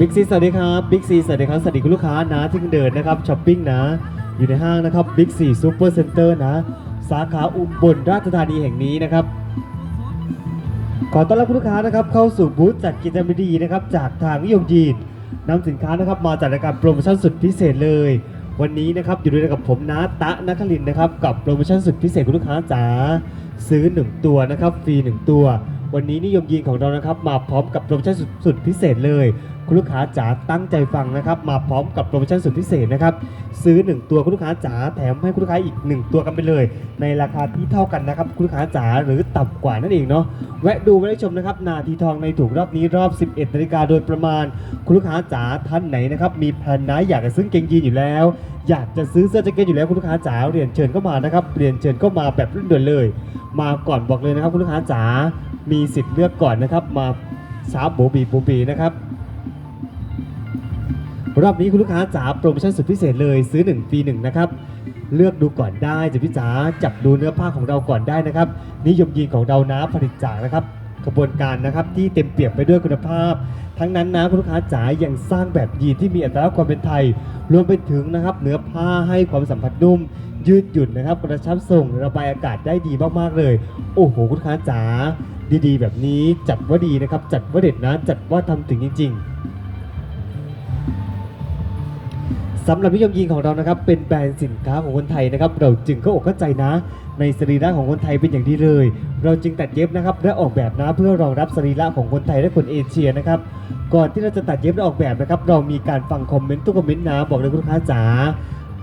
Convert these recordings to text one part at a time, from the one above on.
บิ๊กซีสวัสดีครับบิ๊กซีสวัสดีครับสวัสดีคุณลูกค้านะที่เดินนะครับช้อปปิ้งนะ อยู่ในห้างนะครับบิ๊กซีซูเปอร์เซ็นเตอร์นะ สาขาอุบลราชธานีแห่งนี้นะครับ ขอต้อนรับคุณลูกค้านะครับ เข้าสู่บูธจัดกิจกรรมดีๆนะครับ จากทางนิยมยีนนำสินค้านะครับมาจัดรายการโปรโมชั่นสุดพิเศษเลย วันนี้นะครับอยู่ด้วยกับผมนะตะนัคลินนะครับกับโปรโมชั่นสุดพิเศษคุณลูกค้าจ๋าซื้อ 1 ตัวนะครับฟรี1 ตัว วันนี้นิยมยีนของเรานะครับมาพร้อมกับโปรโมชั่นสุดพิเศษเลย คุณลูกค้าจ๋าตั้งใจฟังนะครับ มาพร้อมกับโปรโมชั่นสุดพิเศษนะครับ ซื้อ 1 ตัวคุณลูกค้าจ๋าแถมให้คุณลูกค้าอีก 1 ตัวกันไปเลย ในราคาที่เท่ากันนะครับ คุณลูกค้าจ๋าหรือต่ำกว่านั่นเองเนาะแวะดูแวะชมนะครับ นาทีทองในถูกรอบนี้รอบ 11นาฬิกาโดยประมาณ คุณลูกค้าจ๋าท่านไหนนะครับมีแพลนนะอยากจะซื้อเกงยีนอยู่แล้ว อยากจะซื้อเสื้อแจ็คเก็ตอยู่แล้วคุณลูกค้าจ๋าเรียนเชิญเข้ามานะครับเรียนเชิญเข้ามาแบบรุ่นด่วนเลย มาก่อนบอกเลยนะครับคุณลูกค้าจ๋ามีสิทธิ์เลือกก่อนนะครับมาช้าโบบีโบบีนะครับ รอบนี้คุณลูกค้าจ๋าโปรโมชั่นสุดพิเศษเลยซื้อ 1 ฟรี1นะครับ เลือกดูก่อนได้จะพี่จ๋าจับดูเนื้อผ้าของเราก่อนได้นะครับ นิยมยีนของเรานะผลิตจากนะครับกระบวนการนะครับที่เต็มเปี่ยมไปด้วยคุณภาพ ทั้งนั้นนะคุณลูกค้าจ๋ายังสร้างแบบยีนที่มีอัตลักษณ์ความเป็นไทย รวมไปถึงนะครับเนื้อผ้าให้ความสัมผัสนุ่ม ยืดหยุ่นนะครับกระชับส่งระบายอากาศได้ดีมากๆเลย โอ้โหคุณลูกค้าจ๋าดีๆ แบบนี้จัดว่าดีนะครับ จัดว่าเด็ดนะ จัดว่าทำถึงจริง ๆ สำหรับนิยมยีนของเรานะครับเป็นแบรนด์สินค้าของคนไทยนะครับ เราจึงเข้าอกเข้าใจนะ ในสรีระของคนไทยเป็นอย่างดีเลย เราจึงตัดเย็บนะครับและออกแบบนะเพื่อรองรับสรีระของคนไทยและคนเอเชียนะครับก่อนที่เราจะตัดเย็บและออกแบบนะครับ เรามีการฟังคอมเมนต์ทุกคอมเมนต์นะบอกเลยคุณลูกค้าจ๋า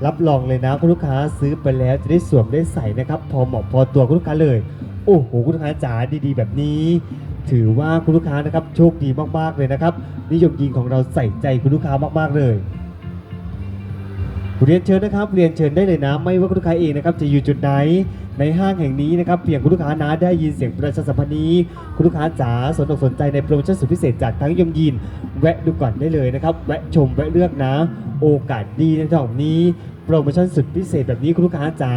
รับรองเลยนะคุณลูกค้าซื้อไปแล้วจะได้สวมได้ใส่นะครับ พอเหมาะพอตัวคุณลูกค้าเลย โอ้โหคุณลูกค้าจ๋าดีๆ แบบนี้ถือว่าคุณลูกค้านะครับโชคดีมากๆเลยนะครับ นิยมยีนของเราใส่ใจคุณลูกค้ามากๆเลย เรียนเชิญนะครับ เรียนเชิญได้เลยนะ ไม่ว่าคุณลูกค้าเองนะครับ จะอยู่จุดไหนในห้างแห่งนี้นะครับ เพียงคุณลูกค้านะได้ยินเสียงประชาสัมพันธ์นี้ คุณลูกค้าจ๋าสนอกสนใจในโปรโมชั่นสุดพิเศษจากทั้งยมยิน แวะดูก่อนได้เลยนะครับ แวะชมแวะเลือกนะ โอกาสดีในช่องนี้โปรโมชั่นสุดพิเศษแบบนี้คุณลูกค้าจ๋า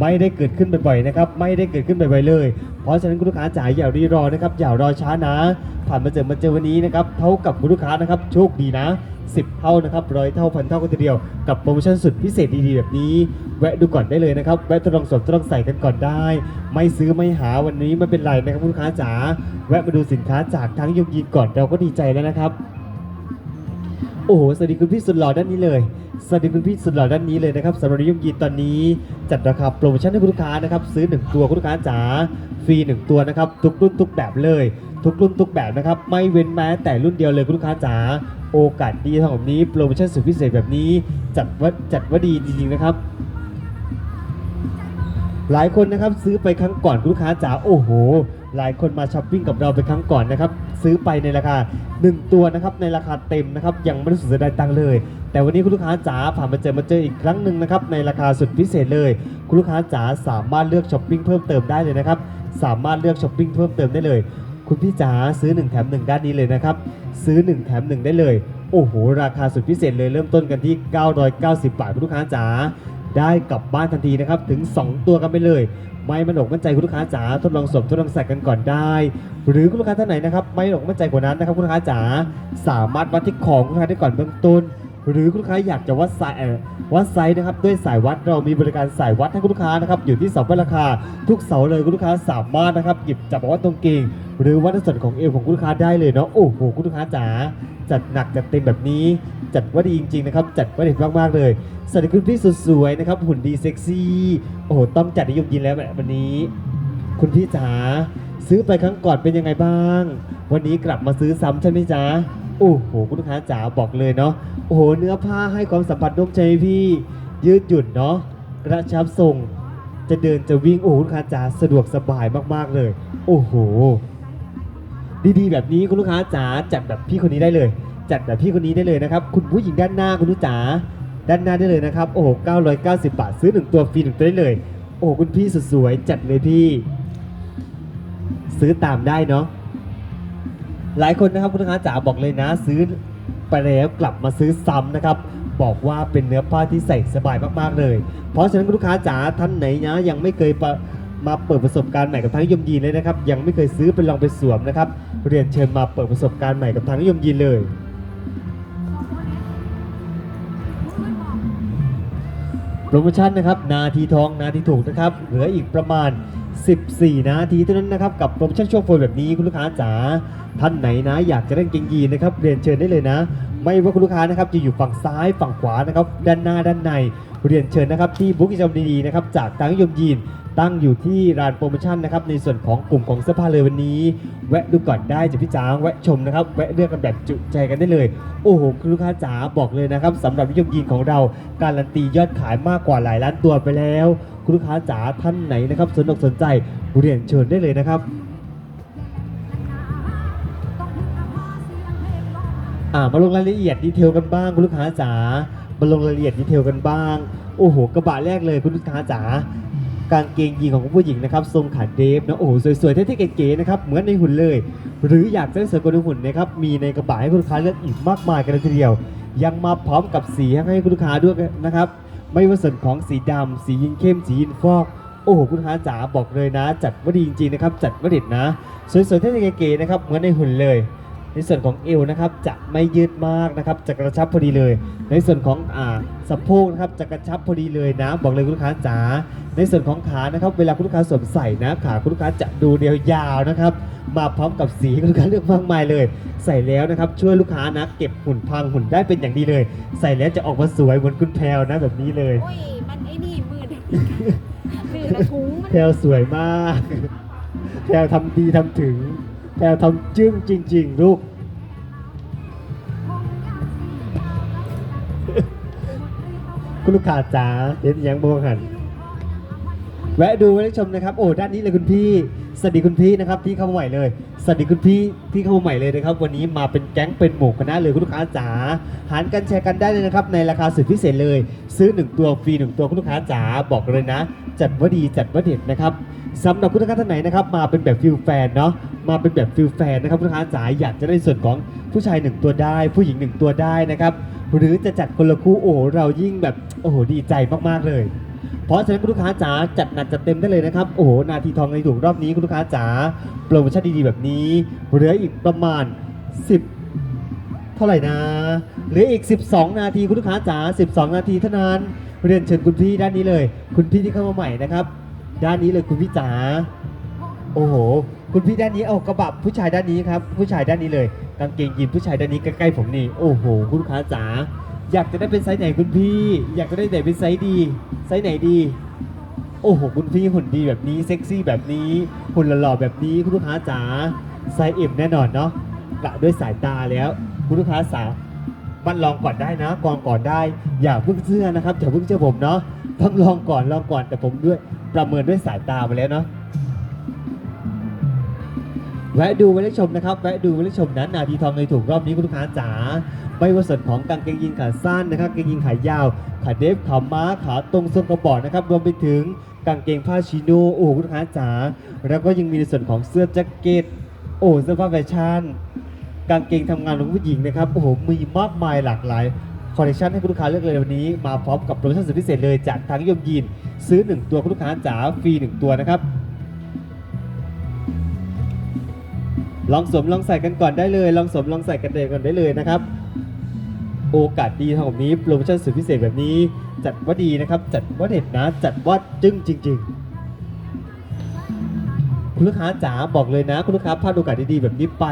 ไม่ได้เกิดขึ้นบ่อยๆนะครับไม่ได้เกิดขึ้นบ่อยๆเลย เพราะฉะนั้นคุณลูกค้าจ๋าอย่ารีรอนะครับอย่ารอช้านะ ผ่านมาเจอมาเจอวันนี้นะครับเท่ากับคุณลูกค้านะครับโชคดีนะ 10 เท่านะครับร้อยเท่าพันเท่ากันทีเดียวกับโปรโมชั่นสุดพิเศษดีๆแบบนี้ แวะดูก่อนได้เลยนะครับแวะทดลองสวมทดลองใส่กันก่อนได้ ไม่ซื้อไม่หาวันนี้ไม่เป็นไรนะครับคุณลูกค้าจ๋าแวะมาดูสินค้าจากทั้งยมยีก่อนเราก็ดีใจแล้วนะครับ โอ้โห สวัสดีคุณพี่สุดหล่อด้านนี้เลย สวัสดีคุณพี่สุดหล่อด้านนี้เลยนะครับสำหรับนิยมยีนตอนนี้จัดราคาโปรโมชั่นให้คุณลูกค้านะครับ ซื้อ 1 ตัวคุณลูกค้าจ๋าฟรี 1 ตัวนะครับ ทุกรุ่นทุกแบบเลย ทุกรุ่นทุกแบบนะครับ ไม่เว้นแม้แต่รุ่นเดียวเลยคุณลูกค้าจ๋าโอกาสดีทางแบบนี้โปรโมชั่นสุดพิเศษแบบนี้ จัดว่าจัดว่าดีจริงๆนะครับ หลายคนนะครับซื้อไปครั้งก่อนคุณลูกค้าจ๋าโอ้โห หลายคนมาช้อปปิ้งกับเราไปครั้งก่อนนะครับ ซื้อไปในราคา 1 ตัวนะครับในราคาเต็มนะครับยังไม่ได้สุดเสียดายตังค์เลย แต่วันนี้คุณลูกค้าจ๋าผ่านมาเจอมาเจออีกครั้งหนึ่งนะครับในราคาสุดพิเศษเลย คุณลูกค้าจ๋าสามารถเลือกช้อปปิ้งเพิ่มเติมได้เลยนะครับสามารถเลือกช้อปปิ้งเพิ่มเติมได้เลย คุณพี่จ๋าซื้อ 1 แถม 1 ด้านนี้เลยนะครับซื้อ 1 แถม 1 ได้เลย โอ้โหราคาสุดพิเศษเลยเริ่มต้นกันที่ 990 บาทคุณลูกค้าจ๋าได้กลับบ้านทันทีนะครับถึง 2 ตัวกันไปเลย ไม่มันอกมั่นใจคุณลูกค้าจ๋าทดลองสวมทดลองใส่กันก่อนได้ หรือคุณลูกค้าท่านไหนนะครับ ไม่อกมั่นใจกว่านั้นนะครับคุณลูกค้าจ๋าสามารถวัดที่ของคุณลูกค้าได้ก่อนเบื้องต้น หรือคุณลูกค้าอยากจะวัดไซส์เอ่อวัดไซส์นะครับด้วยสายวัดเรามีบริการสายวัดให้คุณลูกค้านะครับอยู่ที่เสาวัดราคา ทุกเสาเลยคุณลูกค้าสามารถนะครับหยิบจับวัดตรงเกงหรือวัดส่วนของเอวของคุณลูกค้าได้เลยเนาะโอ้โหคุณลูกค้าจ๋าจัดหนักจัดเต็มแบบนี้จัดว่าดีจริงๆนะครับจัดว่าเด็ดมากๆเลยสวัสดีคุณพี่สวยๆนะครับหุ่นดีเซ็กซี่โอ้โหต้องจัดนิยมยินแล้วแบบวันนี้ คุณพี่จ๋าซื้อไปครั้งก่อนเป็นยังไงบ้าง วันนี้กลับมาซื้อซ้ำใช่ไหมจ๊ะ โอ้โหคุณลูกค้าจ๋าบอกเลยเนาะโอ้โหเนื้อผ้าให้ความสัมผัสนุ่มใช่พี่ยืดหยุ่นเนาะกระชับทรงจะเดินจะวิ่งโอ้โหคุณลูกค้าจ๋าสะดวกสบายมากๆเลย โอ้โห ดีๆ แบบนี้คุณลูกค้าจ๋าจัดแบบพี่คนนี้ได้เลย จัดแบบพี่คนนี้ได้เลยนะครับ คุณผู้หญิงด้านหน้าคุณลูกจ๋าด้านหน้าได้เลยนะครับโอ้โห990 บาทซื้อหนึ่งตัวฟรีหนึ่งตัวได้เลย โอ้โหคุณพี่สวยๆจัดเลยพี่ ซื้อตามได้เนาะ หลายคนนะครับคุณลูกค้าจ๋าบอกเลยนะ ซื้อไปแล้วกลับมาซื้อซ้ำนะครับ บอกว่าเป็นเนื้อผ้าที่ใส่สบายมากๆเลย เพราะฉะนั้นคุณลูกค้าจ๋าท่านไหนนะยังไม่เคยมาเปิดประสบการณ์ใหม่กับทางนิยมยีเลยนะครับ ยังไม่เคยซื้อไปลองไปสวมนะครับ เรียนเชิญมาเปิดประสบการณ์ใหม่กับทางนิยมยีเลยโปรโมชั่นนะครับนาทีทองนาทีถูกนะครับเหลืออีกประมาณ 14 นาทีเท่านั้นนะครับกับโปรโมชั่นช่วงโฟนแบบนี้คุณลูกค้าจ๋าท่านไหนนะ อยากจะเล่นเกงยีนะครับเรียนเชิญได้เลยนะ ไม่ว่าคุณลูกค้านะครับจะอยู่ฝั่งซ้ายฝั่งขวานะครับด้านหน้าด้านในเรียนเชิญนะครับที่บุ๊กกิจกรรมดีๆนะครับจากตังยมยีน ตั้งอยู่ที่ร้านโปรโมชั่นนะครับในส่วนของกลุ่มของเสื้อผ้าเลยวันนี้ แวะดูก่อนได้จากพี่จ้างแวะชมนะครับแวะเลือกกันแบบจุใจกันได้เลย โอ้โหคุณลูกค้าจ๋าบอกเลยนะครับสำหรับนิยมยีนของเราการันตียอดขายมากกว่าหลายล้านตัวไปแล้ว คุณลูกค้าจ๋าท่านไหนนะครับสนอกสนใจเรียนเชิญได้เลยนะครับมาลงรายละเอียดดีเทลกันบ้างคุณลูกค้าจ๋ามาลงรายละเอียดดีเทลกันบ้าง โอ้โห กระบะแรกเลยคุณลูกค้าจ๋า กางเกงยีนของผู้หญิงนะครับทรงขาเดฟนะโอ้โหสวยๆเท่ๆเก๋ๆนะครับเหมือนในหุ่นเลย หรืออยากจะได้สวยกว่าในหุ่นนะครับมีในกระบะให้คุณลูกค้าเลือกอีกมากมายกันเลยทีเดียว ยังมาพร้อมกับสีให้คุณลูกค้าด้วยนะครับไม่ว่าส่วนของสีดำสียินเข้มสียินฟอกโอ้โหคุณลูกค้าจ๋าบอกเลยนะ จัดว่าดีจริงๆนะครับจัดว่าเด็ดนะ สวยๆเท่ๆเก๋ๆนะครับเหมือนในหุ่นเลย ในส่วนของเอวนะครับจะไม่ยืดมากนะครับจะกระชับพอดีเลย ในส่วนของอ่าสะโพกนะครับจะกระชับพอดีเลยนะบอกเลยคุณลูกค้าจ๋าในส่วนของขานะครับ เวลาคุณลูกค้าสวมใส่นะขาคุณลูกค้าจะดูเดียวยาวนะครับ มาพร้อมกับสีคุณลูกค้าเลือกมากมายเลย ใส่แล้วนะครับช่วยลูกค้านะเก็บหุ่นพังหุ่นได้เป็นอย่างดีเลย ใส่แล้วจะออกมาสวยเหมือนคุณแพรวนะแบบนี้เลยโอ้ยมันไอ้นี่มืดมืดละถุงมันแพรวสวยมากแพรวทำดีทำถึง แพรวทำจึ้งจริง ๆ ลูก คุณลูกค้าจ๋าเห็นยังบงหัน แวะดูแวะชมนะครับ โอ้ ด้านนี้เลยคุณพี่ สวัสดีคุณพี่นะครับที่เข้ามาใหม่เลย สวัสดีคุณพี่ที่เข้ามาใหม่เลยนะครับ วันนี้มาเป็นแก๊งเป็นหมู่คณะเลยคุณลูกค้าจ๋าหารกันแชร์กันได้เลยนะครับในราคาสุดพิเศษเลย ซื้อ 1 ตัวฟรี1 ตัวคุณลูกค้าจ๋าบอกเลยนะ จัดว่าดีจัดว่าเด็ดนะครับสำหรับคุณลูกค้าท่านไหนนะครับมาเป็นแบบฟิลแฟนเนาะมาเป็นแบบฟิลแฟนนะครับคุณลูกค้าจ๋าอยากจะได้ส่วนของผู้ชาย 1 ตัวได้ ผู้หญิง 1 ตัวได้นะครับหรือจะจัดคนละคู่โอ้โหเรายิ่งแบบโอ้โหดีใจมากๆเลย เพราะฉะนั้นคุณลูกค้าจ๋าจัดหนักจัดเต็มได้เลยนะครับ โอ้โห นาทีทองในถูกรอบนี้คุณลูกค้าจ๋าโปรโมชั่นดีๆแบบนี้เหลืออีกประมาณ 10 เท่าไหร่นะเหลืออีก 12 นาทีคุณลูกค้าจ๋า12 นาทีเท่านั้นเรียนเชิญคุณพี่ด้านนี้เลย คุณพี่ที่เข้ามาใหม่นะครับ ด้านนี้เลยคุณพี่จ๋าโอ้โห คุณพี่ด้านนี้เอากระบะผู้ชายด้านนี้ครับ ผู้ชายด้านนี้เลย กางเกงยีนผู้ชายด้านนี้ใกล้ๆผมนี่ โอ้โห คุณลูกค้าจ๋า อยากจะได้เป็นไซส์ไหนคุณพี่ อยากจะได้ไหนเป็นไซส์ดี ไซส์ไหนดี โอ้โหคุณพี่หุ่นดีแบบนี้เซ็กซี่แบบนี้หุ่นหล่อๆแบบนี้คุณลูกค้าจ๋าไซส์เอ็มแน่นอนเนาะกะด้วยสายตาแล้ว คุณลูกค้าสาวมันลองก่อนได้นะกองก่อนได้ อย่าเพิ่งเชื่อนะครับอย่าเพิ่งเชื่อผมเนาะต้องลองก่อนลองก่อนแต่ผมด้วยประเมินด้วยสายตาไปแล้วเนาะ แวะดูแวะชมนะครับแวะดูแวะชมนะนนาทีทองในถูกรอบนี้คุณลูกค้าจ๋าไม่ว่าส่วนของกางเกงยีนขาสั้นนะครับกางเกงขายาวขาเดฟขาม้าขาตรงทรงกระบอกนะครับรวมไปถึงกางเกงผ้าชิโน่โอ้คุณลูกค้าจ๋าแล้วก็ยังมีในส่วนของเสื้อแจ็คเก็ตโอ้เสื้อผ้าแฟชั่นกางเกงทำงานของผู้หญิงนะครับโอ้โหมีมากมายหลากหลายคอลเลคชันให้คุณลูกค้าเลือกเลยวันนี้มาพร้อมกับโปรโมชั่นสุดพิเศษเลยจากทางยมยีนซื้อ 1 ตัวคุณลูกค้าจ๋าฟรี 1 ตัวนะครับ ลองสวมลองใส่กันก่อนได้เลย ลองสวมลองใส่กันเองก่อนได้เลยนะครับ โอกาสดีทางแบบนี้โปรโมชั่นสุดพิเศษแบบนี้ จัดว่าดีนะครับ จัดว่าเด็ดนะ จัดว่าจึ้งจริง ๆคุณลูกค้าจ๋าบอกเลยนะ คุณลูกค้าพลาดโอกาสดีๆแบบนี้ไป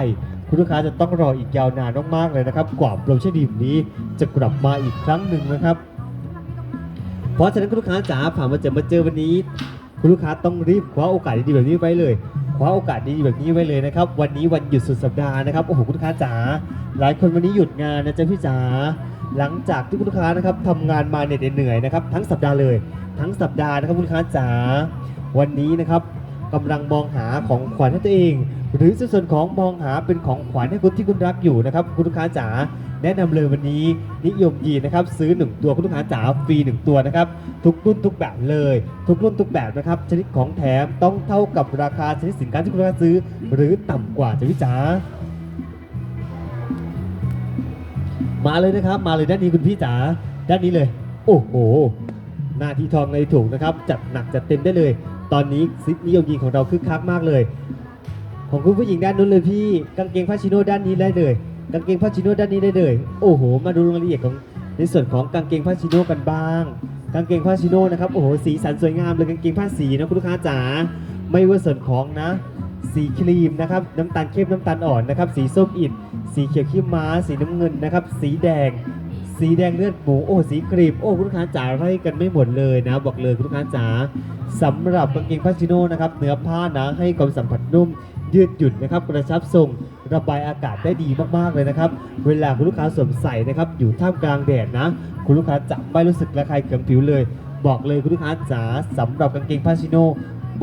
คุณลูกค้าจะต้องรออีกยาวนานมากๆเลยนะครับ กว่าโปรโมชั่นดีแบบนี้จะกลับมาอีกครั้งหนึ่งนะครับ เพราะฉะนั้นคุณลูกค้าจ๋าผ่านมาเจอมาเจอวันนี้ คุณลูกค้าต้องรีบคว้าโอกาสดีๆแบบนี้ไว้เลย คว้าโอกาสดีแบบนี้ไว้เลยนะครับ วันนี้วันหยุดสุดสัปดาห์นะครับโอ้โหคุณลูกค้าจ๋าหลายคนวันนี้หยุดงานนะจ๊ะพี่จ๋าหลังจากที่คุณลูกค้านะครับทำงานมาเหน็ดเหนื่อยนะครับทั้งสัปดาห์เลย ทั้งสัปดาห์นะครับคุณลูกค้าจ๋าวันนี้นะครับกำลังมองหาของขวัญให้ตัวเอง หรือส่วนของมองหาเป็นของขวัญให้คนที่คุณรักอยู่นะครับคุณลูกค้าจ๋า แนะนำเลยวันนี้นิยมยีนะครับซื้อ 1 ตัวคุณลูกค้าจ๋าฟรี 1 ตัวนะครับทุกรุ่นทุกแบบเลย ทุกรุ่นทุกแบบนะครับชนิดของแถมต้องเท่ากับราคาชนิดสินค้าที่คุณลูกค้าซื้อ หรือต่ำกว่าจะวิจามาเลยนะครับ มาเลยด้านนี้คุณพี่จ๋าด้านนี้เลย โอ้โหหน้าที่ทองเลยถูกนะครับจัดหนักจัดเต็มได้เลย ตอนนี้ซินิยมยีของเราคึกคักมากเลย ของคุณผู้หญิงด้านนู้นเลยพี่กางเกงผ้าชิโน่ด้านนี้ได้เลย กางเกงผ้าชิโน่ด้านนี้ได้เลย โอ้โห มาดูรายละเอียดของในส่วนของกางเกงผ้าชิโน่กันบ้าง กางเกงผ้าชิโน่นะครับ โอ้โห สีสันสวยงามเลยกางเกงผ้าสีนะคุณลูกค้าจ๋า ไม่ว่าส่วนของนะ สีครีมนะครับ น้ำตาลเข้มน้ำตาลอ่อนนะครับ สีส้มอิดสีเขียวขี้ม้า สีน้ำเงินนะครับ สีแดง สีแดงเลือดหมู โอ้ สีครีม โอ้ คุณลูกค้าจ๋าให้กันไม่หมดเลยนะ บอกเลยคุณลูกค้าจ๋าสำหรับกางเกงผ้าชิโน่นะครับ เนื้อผ้านะให้ความสัมผัสนุ่ม ยืดหยุ่นนะครับ กระชับทรงระบายอากาศได้ดีมากๆเลยนะครับ เวลาคุณลูกค้าสวมใส่นะครับ อยู่ท่ามกลางแดดนะ คุณลูกค้าจะไม่รู้สึกระคายเคืองผิวเลย บอกเลยคุณลูกค้าจ๋าสำหรับกางเกงผ้าชิโน่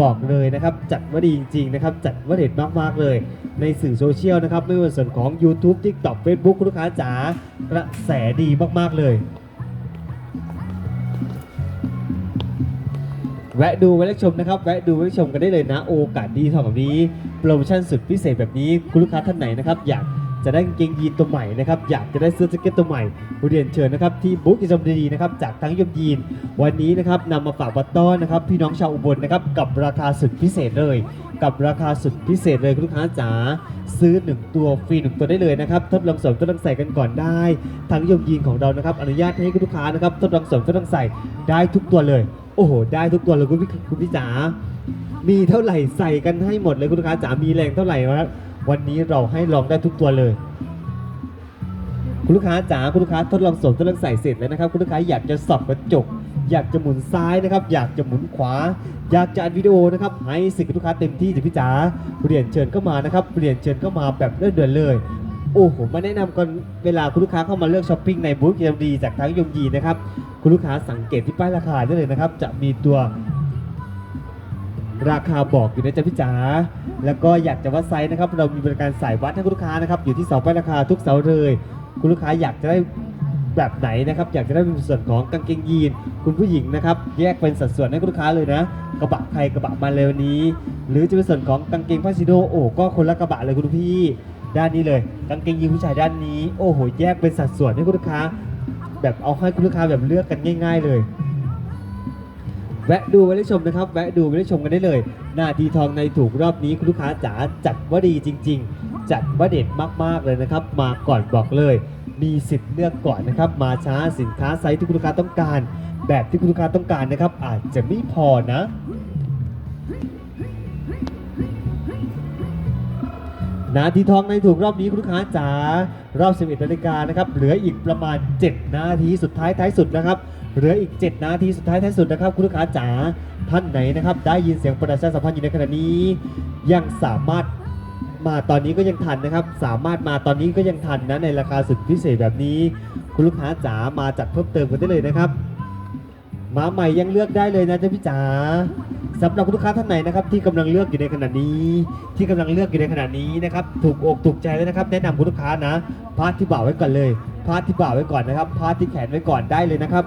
บอกเลยนะครับ จัดว่าดีจริงๆนะครับ จัดว่าเด็ดมากๆเลย ในสื่อโซเชียลนะครับ ไม่ว่าส่วนของ YouTube TikTok Facebook คุณลูกค้าจ๋ากระแสดีมากๆเลย แวะดูแวะชมนะครับ แวะดูแวะชมกันได้เลยนะ โอกาสดีเท่าแบบนี้ โปรโมชั่นสุดพิเศษแบบนี้คุณลูกค้าท่านไหนนะครับอยากจะได้กางเกงยีนตัวใหม่นะครับอยากจะได้เสื้อแจ็คเก็ตตัวใหม่เรียนเชิญนะครับที่บุ๊กอิจมดีนะครับจากทั้งยมยีน วันนี้นะครับนำมาฝากบัตต้อนนะครับพี่น้องชาวอุบลนะครับกับราคาสุดพิเศษเลย กับราคาสุดพิเศษเลยคุณลูกค้าจ๋าซื้อ 1 ตัวฟรี 1 ตัวได้เลยนะครับทดลองสวมทดลองใส่กันก่อนได้ ทั้งยมยีนของเรานะครับอนุญาตให้คุณลูกค้านะครับทดลองสวมทดลองใส่ได้ทุกตัวเลย โอ้โห ได้ทุกตัวเลยคุณพี่คุณพี่จ๋า มีเท่าไหร่ใส่กันให้หมดเลยคุณลูกค้าจ๋า มีแรงเท่าไหร่วะวันนี้เราให้ลองได้ทุกตัวเลย คุณลูกค้าจ๋า คุณลูกค้าทดลองสวมทดลองใส่เสร็จแล้วนะครับ คุณลูกค้าอยากจะสอบกระจก อยากจะหมุนซ้ายนะครับ อยากจะหมุนขวา อยากจะอัดวิดีโอนะครับ ให้สิทธิ์กับลูกค้าเต็มที่จ้ะพี่จ๋าเรียนเชิญเข้ามานะครับเรียนเชิญเข้ามาแบบเลื่อนๆเลย โอ้โหมาแนะนำกันเวลาคุณลูกค้าเข้ามาเลือกช้อปปิ้งในบูธเยมดีจากทั้งยมยีนะครับ คุณลูกค้าสังเกตที่ป้ายราคาได้เลยนะครับ จะมีตัวราคาบอกอยู่นะจ๊ะพี่จ๋า แล้วก็อยากจะวัดไซส์นะครับ เรามีบริการสายวัดให้คุณลูกค้านะครับอยู่ที่เสาป้ายราคาทุกเสาเลย คุณลูกค้าอยากจะได้แบบไหนนะครับ อยากจะได้เป็นส่วนของกางเกงยีน คุณผู้หญิงนะครับ แยกเป็นสัดส่วนให้คุณลูกค้าเลยนะ กระบะใครกระบะมาเลยวันนี้ หรือจะเป็นส่วนของกางเกงผ้าซิโดโอ้ก็คนละกระบะเลยคุณพี่ ด้านนี้เลยกางเกงยีนผู้ชายด้านนี้ โอ้โห แยกเป็นสัดส่วนให้คุณลูกค้า แบบเอาให้คุณลูกค้าแบบเลือกกันง่าย ๆ เลย แวะดูไว้ได้ชมนะครับ แวะดูไว้ได้ชมกันได้เลย หน้าทีทองในถูกรอบนี้คุณลูกค้าจ๋าจัดว่าดีจริง ๆ จัดว่าเด็ดมากๆเลยนะครับ มาก่อนบอกเลย มีสิทธิ์เลือกก่อนนะครับ มาช้าสินค้าไซส์ที่คุณลูกค้าต้องการ แบบที่คุณลูกค้าต้องการนะครับ อาจจะไม่พอนะ นาทีทองในถูกรอบนี้คุณลูกค้าจ๋ารอบ 11นาฬิกานะครับเหลืออีกประมาณ 7 นาทีสุดท้ายท้ายสุดนะครับเหลืออีก 7 นาทีสุดท้ายท้ายสุดนะครับคุณลูกค้าจ๋าท่านไหนนะครับ ได้ยินเสียงประชาสัมพันธ์อยู่ในขณะนี้ ยังสามารถมาตอนนี้ก็ยังทันนะครับ สามารถมาตอนนี้ก็ยังทันนะในราคาสุดพิเศษแบบนี้ คุณลูกค้าจ๋ามาจัดเพิ่มเติมกันได้เลยนะครับ มาใหม่ยังเลือกได้เลยนะจ๊ะพี่จ๋าสำหรับคุณลูกค้าท่านไหนนะครับที่กำลังเลือกอยู่ในขณะนี้ ที่กำลังเลือกอยู่ในขณะนี้นะครับถูกอกถูกใจแล้วนะครับ แนะนำคุณลูกค้านะพาร์ทที่บ่าไว้ก่อนเลยพาร์ทที่บ่าไว้ก่อนนะครับพาร์ทที่แขนไว้ก่อนได้เลยนะครับ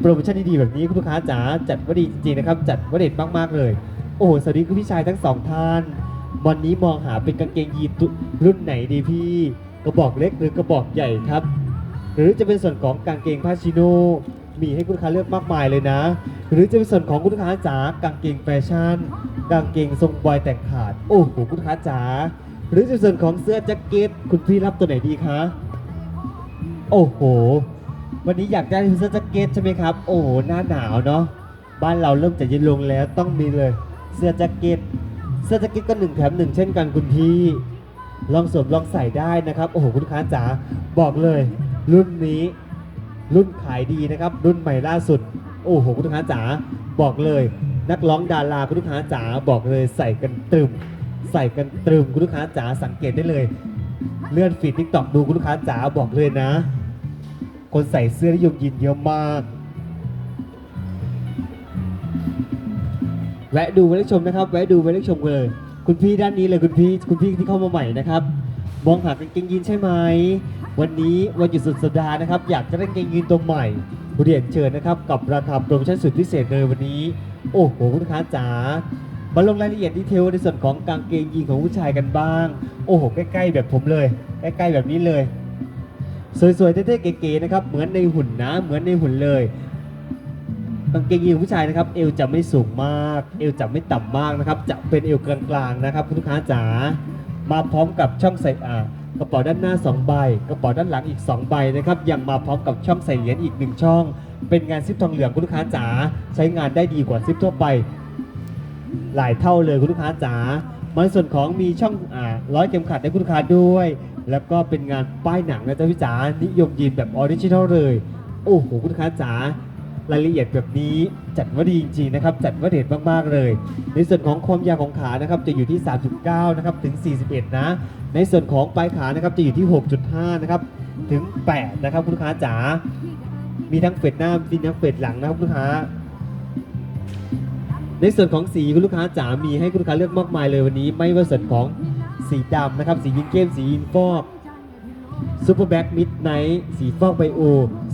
โปรโมชั่นดีๆแบบนี้คุณลูกค้าจ๋าจัดว่าดีจริงๆนะครับ จัดว่าเด็ดมากๆเลย โอ้โหสวัสดีคุณพี่ชายทั้งสองท่าน วันนี้มองหาเป็นกางเกงยีนรุ่นไหนดีพี่ กระบอกเล็กหรือกระบอกใหญ่ครับ หรือจะเป็นส่วนของกางเกงผ้าชิโน่มีให้คุณลูกค้าเลือกมากมายเลยนะ หรือจะเป็นส่วนของคุณลูกค้าจ๋ากางเกงแฟชั่น กางเกงทรงบอยแต่งขาด โอ้โหคุณลูกค้าจ๋าหรือจะเป็นส่วนของเสื้อแจ็คเก็ตคุณพี่รับตัวไหนดีคะโอ้โห วันนี้อยากได้เสื้อแจ็คเก็ตใช่ไหมครับ โอ้โหหน้าหนาวเนาะบ้านเราเริ่มจะเย็นลงแล้วต้องมีเลยเสื้อแจ็คเก็ตเสื้อแจ็คเก็ตก็หนึ่งแถมหนึ่งเช่นกันคุณพี่ลองสวมลองใส่ได้นะครับ โอ้โหคุณลูกค้าจ๋าบอกเลย รุ่นนี้รุ่นขายดีนะครับ รุ่นใหม่ล่าสุด โอ้โหคุณลูกค้าจ๋าบอกเลย นักร้องดาราคุณลูกค้าจ๋าบอกเลยใส่กันตรึม ใส่กันตรึมคุณลูกค้าจ๋าสังเกตได้เลย เลื่อนฟีดทิกตอกดูคุณลูกค้าจ๋าบอกเลยนะ คนใส่เสื้อนิยมยินเยอะมากแวะดูแวะชมนะครับแวะดูแวะชมเลย คุณพี่ด้านนี้เลยคุณพี่คุณพี่ที่เข้ามาใหม่นะครับมองหากางเกงยีนใช่ไหม วันนี้วันหยุดสุดสัปดาห์นะครับ อยากจะได้เกงยีนตัวใหม่เรียนเชิญนะครับ กับราคาโปรโมชั่นสุดพิเศษเลยวันนี้ โอ้โหคุณลูกค้าจ๋ามาลงรายละเอียดดีเทลในส่วนของกางเกงยีนของผู้ชายกันบ้าง โอ้โหใกล้ๆแบบผมเลย ใกล้ๆแบบนี้เลย สวยๆเท่ๆเก๋ๆนะครับเหมือนในหุ่นนะเหมือนในหุ่นเลยกางเกงยีนผู้ชายนะครับ เอวจะไม่สูงมาก เอวจะไม่ต่ำมากนะครับ จะเป็นเอวกลางๆนะครับคุณลูกค้าจ๋ามาพร้อมกับช่องใส่อ่า กระเป๋าด้านหน้า 2 ใบ กระเป๋าด้านหลังอีก 2 ใบนะครับยังมาพร้อมกับช่องใส่เหรียญอีก 1 ช่อง เป็นงานซิปทองเหลืองคุณลูกค้าจ๋าใช้งานได้ดีกว่าซิปทั่วไป หลายเท่าเลยคุณลูกค้าจ๋ามาในส่วนของมีช่องอ่าร้อยเข็มขัดให้คุณลูกค้าด้วย แล้วก็เป็นงานป้ายหนังนะจ๊ะพี่จ๋านิยมยีนแบบออริจิทัลเลย โอ้โหคุณลูกค้าจ๋า รายละเอียดแบบนี้จัดว่าดีจริงๆนะครับ จัดว่าเด็ดมากๆเลย ในส่วนของความยาวของขานะครับจะอยู่ที่ 39 นะครับถึง 41 นะ ในส่วนของปลายขานะครับจะอยู่ที่ 6.5 นะครับถึง 8 นะครับคุณลูกค้าจ๋า มีทั้งเฟดหน้ามีทั้งเฟดหลังนะครับคุณลูกค้า ในส่วนของสีคุณลูกค้าจ๋ามีให้คุณลูกค้าเลือกมากมายเลยวันนี้ ไม่ว่าส่วนของสีดำนะครับ สียิงเก้มสียิงฟอกซูเปอร์แบ็กมิดไนท์สีฟอกไบโอ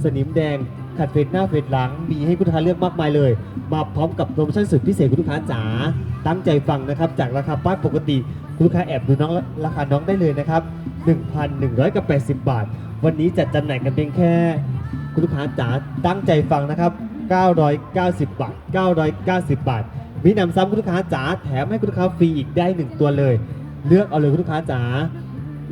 สนิมแดง ขัดเฟดหน้าเฟดหลังมีให้คุณลูกค้าเลือกมากมายเลย มาพร้อมกับโปรโมชั่นสุดพิเศษคุณลูกค้าจ๋าตั้งใจฟังนะครับ จากราคาป้ายปกติคุณลูกค้าแอบดูน้องราคาน้องได้เลยนะครับ 1,100กับ80 บาท วันนี้จัดจำหน่ายกันเพียงแค่ คุณลูกค้าจ๋าตั้งใจฟังนะครับ 990 บาท 990 บาทมีนำซ้ำคุณลูกค้าจ๋าแถมให้คุณลูกค้าฟรีอีกได้ 1 ตัวเลย เลือกเอาเลยคุณลูกค้าจ๋า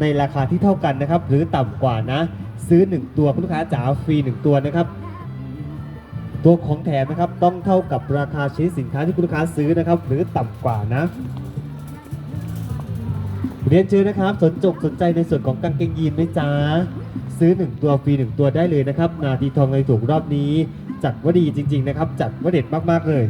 ในราคาที่เท่ากันนะครับ หรือต่ำกว่านะ ซื้อ 1 ตัวคุณลูกค้าจ๋าฟรี 1 ตัวนะครับ ตัวของแถมนะครับต้องเท่ากับราคาชิ้นสินค้าที่คุณลูกค้าซื้อนะครับ หรือต่ำกว่านะ เรียนเชิญนะครับ สนจกสนใจในส่วนของกางเกงยีนไหมจ๊ะซื้อ 1 ตัวฟรี 1 ตัวได้เลยนะครับ นาทีทองในถูกรอบนี้ จัดว่าดีจริง ๆ นะครับ จัดว่าเด็ดมาก ๆ เลย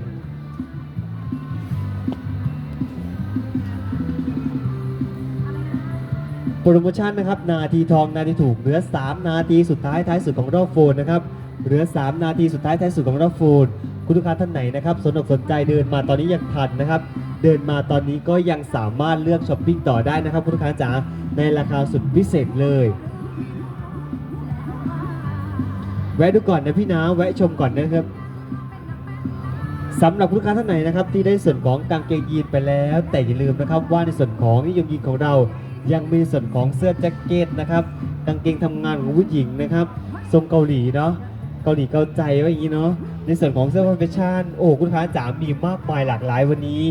โปรโมชั่นนะครับ นาทีทองนาทีถูกเหลือ 3 นาทีสุดท้ายท้ายสุดของรอบโฟนนะครับ เหลือ 3 นาทีสุดท้ายท้ายสุดของรอบโฟนคุณลูกค้าท่านไหนนะครับสนอกสนใจเดินมาตอนนี้ยังทันนะครับ เดินมาตอนนี้ก็ยังสามารถเลือกช้อปปิ้งต่อได้นะครับ คุณลูกค้าจ๋าในราคาสุดพิเศษเลยแวะดูก่อนนะพี่นะแวะชมก่อนนะครับสำหรับลูกค้าท่านไหนนะครับ ที่ได้ส่วนของกางเกงยีนไปแล้ว แต่อย่าลืมนะครับว่าในส่วนของนิยมยีนของเรา ยังมีส่วนของเสื้อแจ็คเก็ตนะครับกางเกงทำงานของผู้หญิงนะครับ ทรงเกาหลีเนาะ เกาหลีเกาใจว่าอย่างนี้เนาะในส่วนของเสื้อผ้าแฟชั่นโอ้คุณลูกค้าจ๋ามีมากมายหลากหลายวันนี้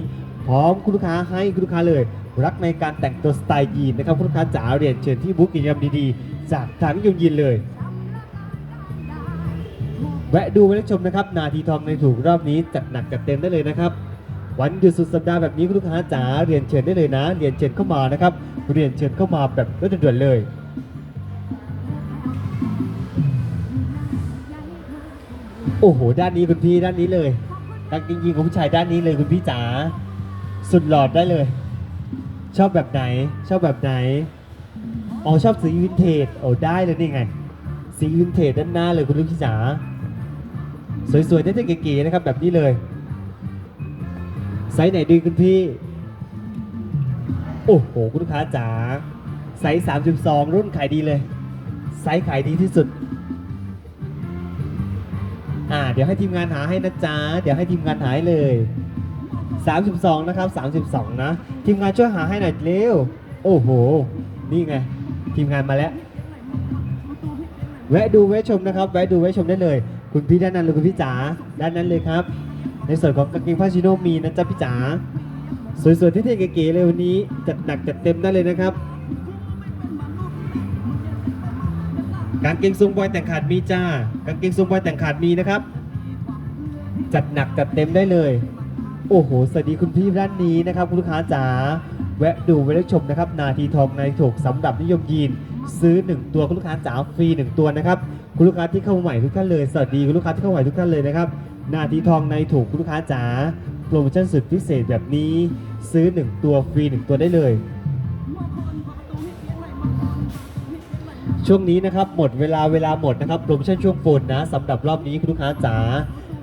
พร้อมคุณลูกค้าให้คุณลูกค้าเลย รักในการแต่งตัวสไตล์ยีนนะครับคุณลูกค้าจ๋าเรียนเชิญที่บุ๊กกิจกรรมดีๆ จากทางนิยมยีนเลย แวะดูแวะชมนะครับ นาทีทองในถูกรอบนี้จัดหนักจัดเต็มได้เลยนะครับวันหยุดสุดสัปดาห์แบบนี้คุณลูกค้าจ๋าเรียนเชิญได้เลยนะ เรียนเชิญเข้ามานะครับ เรียนเชิญเข้ามาแบบรวดด่วนเลย โอ้โห ด้านนี้คุณพี่ด้านนี้เลยกางเกงยีนของผู้ชายด้านนี้เลยคุณพี่จ๋า สุดหลอดได้เลย ชอบแบบไหน ชอบแบบไหน อ๋อชอบสีวินเทจ โอ้ได้เลยนี่ไง สีวินเทจด้านหน้าเลยคุณลูกพี่จ๋า สวยๆได้ๆเก๋ๆนะครับแบบนี้เลย ไซส์ไหนดีคุณพี่ โอ้โห คุณลูกค้าจ๋า ไซส์ 32 รุ่นขายดีเลย ไซส์ขายดีที่สุด เดี๋ยวให้ทีมงานหาให้นะจ๊ะ เดี๋ยวให้ทีมงานหาให้เลย 32 นะครับ 32 นะ ทีมงานช่วยหาให้หน่อยเร็ว โอ้โห นี่ไง ทีมงานมาแล้ว แวะดูแวะชมนะครับ แวะดูแวะชมได้เลย คุณพี่ด้านนั้นหรือคุณพี่จ๋า ด้านนั้นเลยครับ ในส่วนของกางเกงผ้าชิโนมีนะจ๊ะพี่จ๋า สวยๆที่เท่เก๋ๆเลยวันนี้ จัดหนักจัดเต็มได้เลยนะครับกางเกงทรงบอยแต่งขาดมีจ้ากางเกงทรงบอยแต่งขาดมีนะครับ จัดหนักจัดเต็มได้เลย โอ้โห สวัสดีคุณพี่ด้านนี้นะครับ คุณลูกค้าจ๋าแวะดูแวะชมนะครับ นาทีทองนาทีถูกสำหรับนิยมยีน ซื้อ 1 ตัวคุณลูกค้าจ๋าฟรี 1 ตัวนะครับ คุณลูกค้าที่เข้าใหม่ทุกท่านเลย สวัสดีคุณลูกค้าที่เข้าใหม่ทุกท่านเลยนะครับ นาทีทองในถูกคุณลูกค้าจ๋าโปรโมชั่นสุดพิเศษแบบนี้ ซื้อ 1 ตัวฟรี 1 ตัวได้เลย ช่วงนี้นะครับหมดเวลาเวลาหมดนะครับโปรโมชั่นช่วงโฟนนะสำหรับรอบนี้คุณลูกค้าจ๋า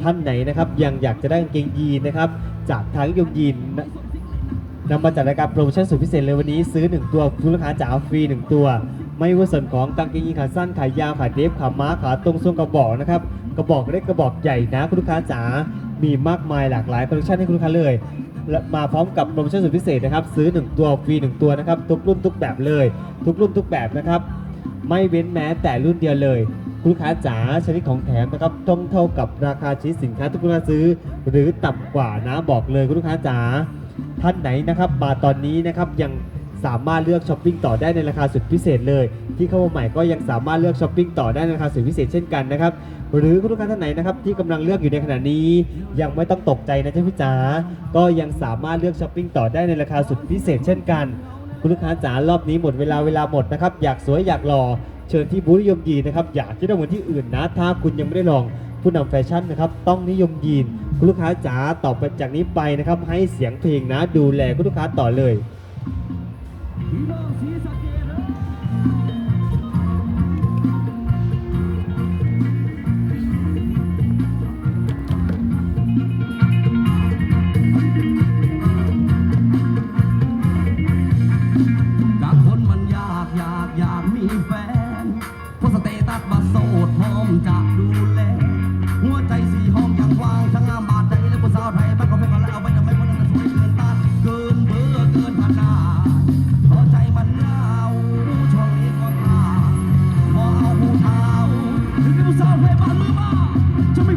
ท่านไหนนะครับ ยังอยากจะได้กางเกงยีนนะครับ จากทางยมยีนนำมาจัดรายการโปรโมชั่นสุดพิเศษเลยวันนี้ซื้อ 1 ตัวคุณลูกค้าจ๋าฟรี 1 ตัว ไม่ว่าส่วนของกางเกงยีนขาสั้นขายาวขาเดฟขาม้าขาตรงทรงกระบอกนะครับกระบอกเล็กกระบอกใหญ่นะคุณลูกค้าจ๋ามีมากมายหลากหลายคอลเลคชันให้คุณลูกค้าเลยและมาพร้อมกับโปรโมชั่นสุดพิเศษนะครับ ซื้อ 1 ตัวฟรี 1 ตัวนะครับ ทุกรุ่นทุกแบบเลย ทุกรุ่นทุกแบบนะครับ ไม่เว้นแม้แต่รุ่นเดียวเลย ลูกค้าจ๋าชนิดของแถมนะครับต้องเท่ากับราคาชิ้นสินค้าที่คุณลูกค้าซื้อ หรือต่ำกว่านะบอกเลยคุณลูกค้าจ๋าท่านไหนนะครับมาตอนนี้นะครับยังสามารถเลือกช้อปปิ้งต่อได้ในราคาสุดพิเศษเลย ที่เข้ามาใหม่ก็ยังสามารถเลือกช้อปปิ้งต่อได้ในราคาสุดพิเศษเช่นกันนะครับหรือคุณลูกค้าท่านไหนนะครับที่กำลังเลือกอยู่ในขณะนี้ ยังไม่ต้องตกใจนะจ๊ะพี่จ๋าก็ยังสามารถเลือกช้อปปิ้งต่อได้ในราคาสุดพิเศษเช่นกัน คุณลูกค้าจ๋ารอบนี้หมดเวลาเวลาหมดนะครับอยากสวยอยากหล่อ เชิญที่บูธนิยมยีนนะครับอยากที่จะเหมือนที่อื่นนะ ถ้าคุณยังไม่ได้ลองผู้นำแฟชั่นนะครับต้องนิยมยีนคุณลูกค้าจ๋าต่อไปจากนี้ไปนะครับให้เสียงเพลงนะ ดูแลคุณลูกค้าต่อเลยา